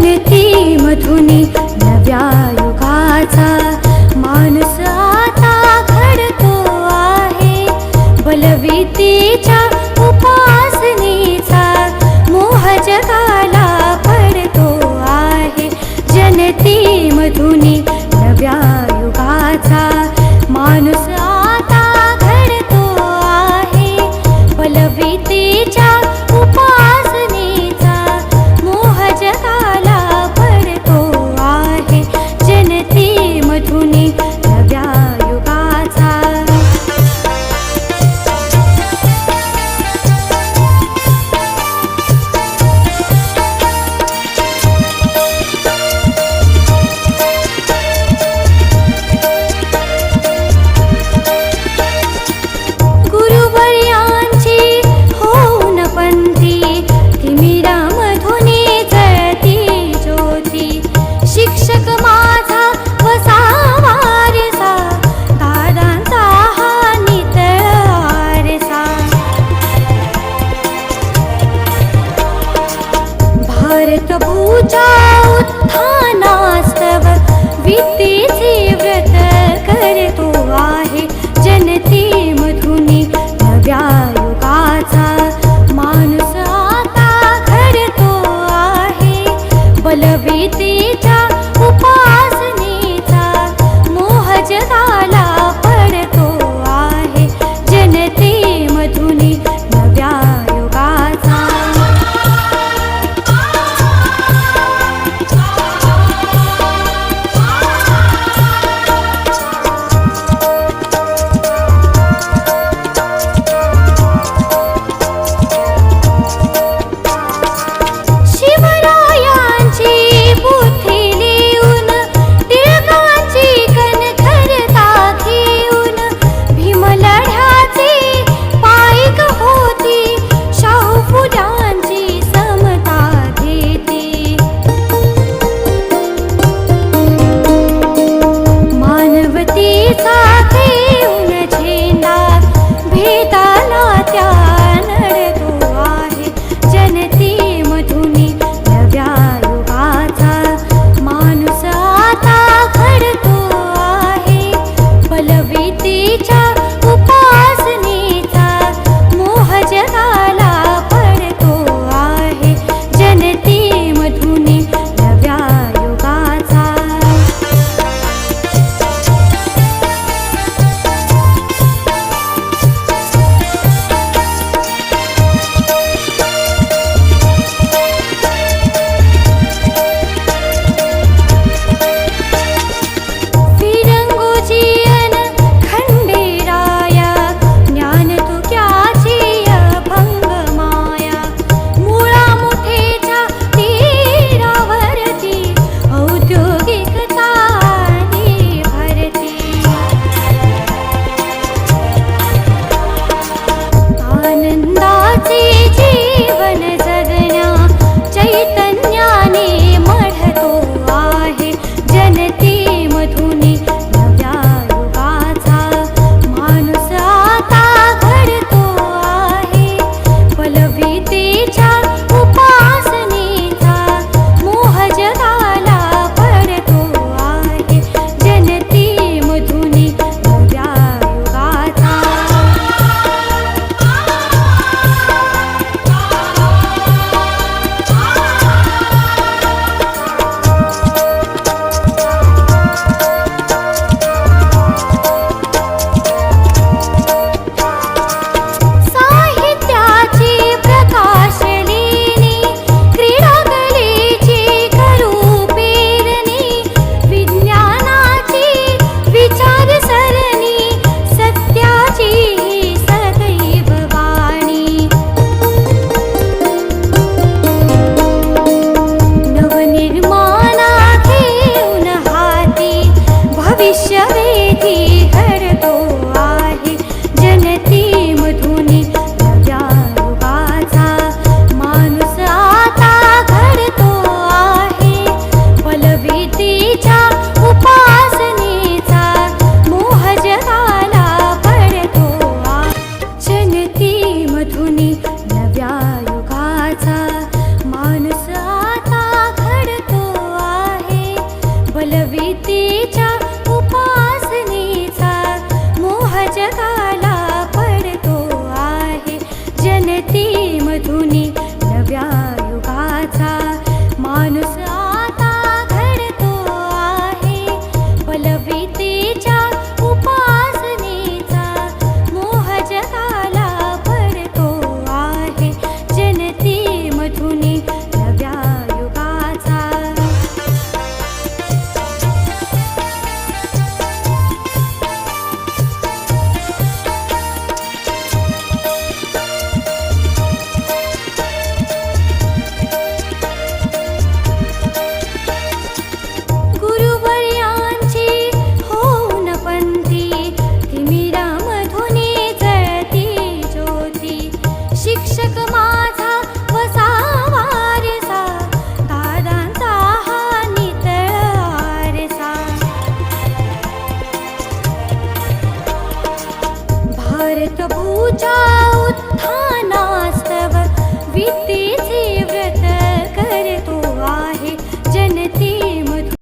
जनती मधुनी नव्या युगाचा माणूस आता घडतो आहे. बलवितेच्या उपासनेचा मोह जगाला पडतो आहे. जनती मधुनी চাইতে যেতে চাই परत पूजा उत्थान